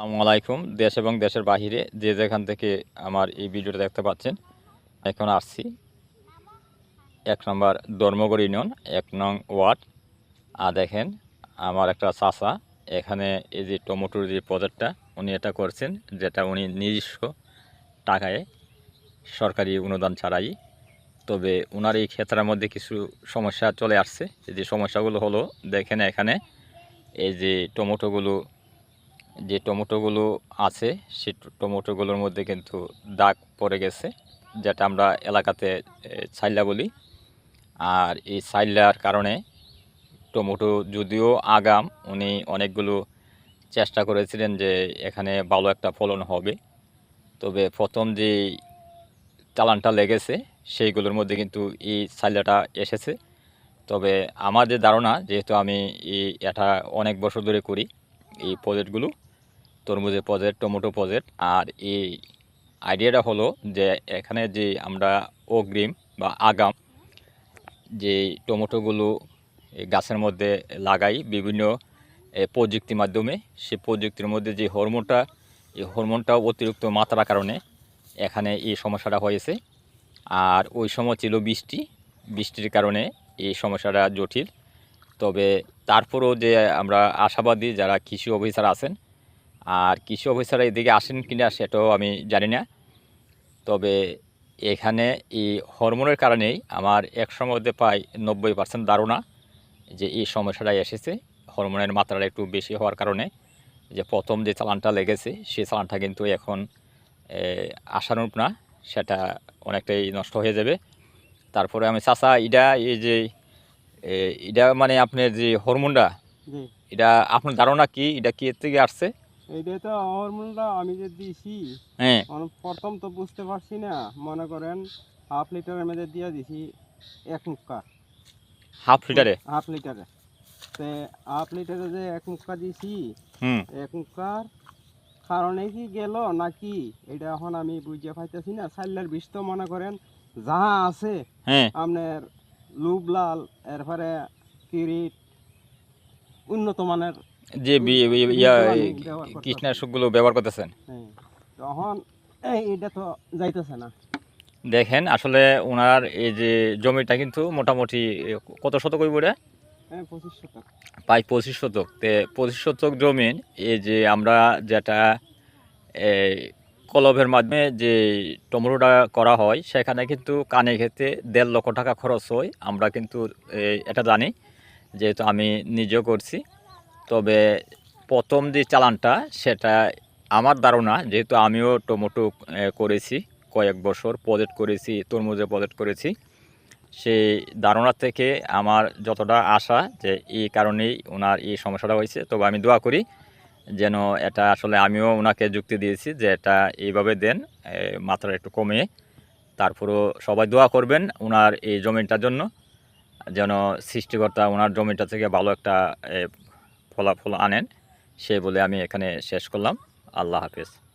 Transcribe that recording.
আসসালামু আলাইকুম, দেশ এবং দেশের বাহিরে যে যেখান থেকে আমার এই ভিডিওটা দেখতে পাচ্ছেন, এখন আসছি এক নম্বর ধর্মগড় ইউনিয়ন, এক নং ওয়ার্ড। আর দেখেন, আমার একটা চাচা, এখানে এই যে টমেটোর যে প্রজেক্টটা, উনি এটা করছেন, যেটা উনি নিজস্ব টাকায় সরকারি অনুদান ছাড়াই। তবে ওনার এই ক্ষেত্রের মধ্যে কিছু সমস্যা চলে আসছে। যে সমস্যাগুলো হলো, দেখেন এখানে এই যে টমেটোগুলো যে টমেটোগুলো আছে সেই টমেটোগুলোর মধ্যে কিন্তু দাগ পড়ে গেছে, যেটা আমরা এলাকাতে ছাইলা বলি। আর এই ছাইলার কারণে টমেটো যদিও আগাম, উনি অনেকগুলো চেষ্টা করেছিলেন যে এখানে ভালো একটা ফলন হবে। তবে প্রথম যে চালানটা লেগেছে, সেইগুলোর মধ্যে কিন্তু এই ছাইলাটা এসেছে। তবে আমার যে ধারণা, যেহেতু আমি এটা অনেক বছর ধরে করি, এই প্রজেক্টগুলো তরমুজের প্রজেক্ট টমেটো প্রজেক্ট আর এই আইডিয়াটা হলো যে এখানে যে আমরা অগ্রিম বা আগাম যে টমেটোগুলো গাছের মধ্যে লাগাই বিভিন্ন প্রযুক্তির মাধ্যমে, সেই প্রযুক্তির মধ্যে যে হরমোনটা, এই হরমোনটা অতিরিক্ত মাত্রার কারণে এখানে এই সমস্যাটা হয়েছে। আর ওই সময় ছিল বৃষ্টি, বৃষ্টির কারণে এই সমস্যাটা জটিল। তবে তারপরেও যে আমরা আশাবাদী যারা কৃষি অফিসার আছেন আর কৃষি অফিসার এদিকে আসেন কি না সেটাও আমি জানি না। তবে এখানে এই হরমোনের কারণেই আমার একশোর মধ্যে প্রায় নব্বই পার্সেন্ট ধারণা যে এই সমস্যাটা এসেছে হরমোনের মাত্রাটা একটু বেশি হওয়ার কারণে যে প্রথম যে চালানটা লেগেছে সেই চালানটা কিন্তু এখন আশানুরূপ না সেটা অনেকটাই নষ্ট হয়ে যাবে। তারপরে আমি চাচা এটা এই যে এটা মানে আপনার যে হরমোনটা এটা আপনার ধারণা কি? এটা কি এর থেকে আসছে? এইটা তো হরমোনটা আমি যে দিছি হ্যাঁ। প্রথম তো বুঝতে পারছি না। মনে করেন হাফ লিটারের মধ্যে দিয়ে দিছি এক মুক্কা। হাফ লিটারে হাফ লিটারে তে হাফ লিটারে যে এক মুক্কা দিছি হুম। এক মুক্কার কারণে কি গেল নাকি? এটা এখন আমি বুঝতে পাইতেছি না। সাইলার বিষ তো মনে করেন যাহা আছে হ্যাঁ। আপনার লুবলাল এরপরে কিরিট উন্নত মানের যে ইয়া কীটনাশকগুলো ব্যবহার করতেছেন? হ্যাঁ, তখন এটা তো যাইতেছে না। দেখেন আসলে ওনার এই যে জমিটা কিন্তু মোটামুটি কত শতক হইব এটা? হ্যাঁ শতক। প্রায় পঁচিশ শতক। তে পঁচিশ শতক জমিন এই যে আমরা যেটা এই কলবের মাধ্যমে যে টমেটোটা করা হয় সেখানে কিন্তু কানে খেতে দেড় লক্ষ টাকা খরচ হয়। আমরা কিন্তু এটা জানি যেহেতু আমি নিজেও করছি। তবে প্রথম যে চালানটা, সেটা আমার ধারণা, যেহেতু আমিও টমেটো করেছি, কয়েক বছর প্রজেক্ট করেছি, তরমুজে প্রজেক্ট করেছি, সেই ধারণা থেকে আমার যতটা আশা যে এই কারণেই ওনার এই সমস্যাটা হয়েছে, তবে আমি দোয়া করি যেন এটা আসলে আমিও ওনাকে যুক্তি দিয়েছি যে এটা এইভাবে দেন মাত্রা একটু কমিয়ে। তারপরও সবাই দোয়া করবেন ওনার এই জমিটার জন্য, যেন সৃষ্টিকর্তা ওনার জমিটা থেকে ভালো একটা ফলাফল আনেন সে বলে আমি এখানে শেষ করলাম। আল্লাহ হাফেজ।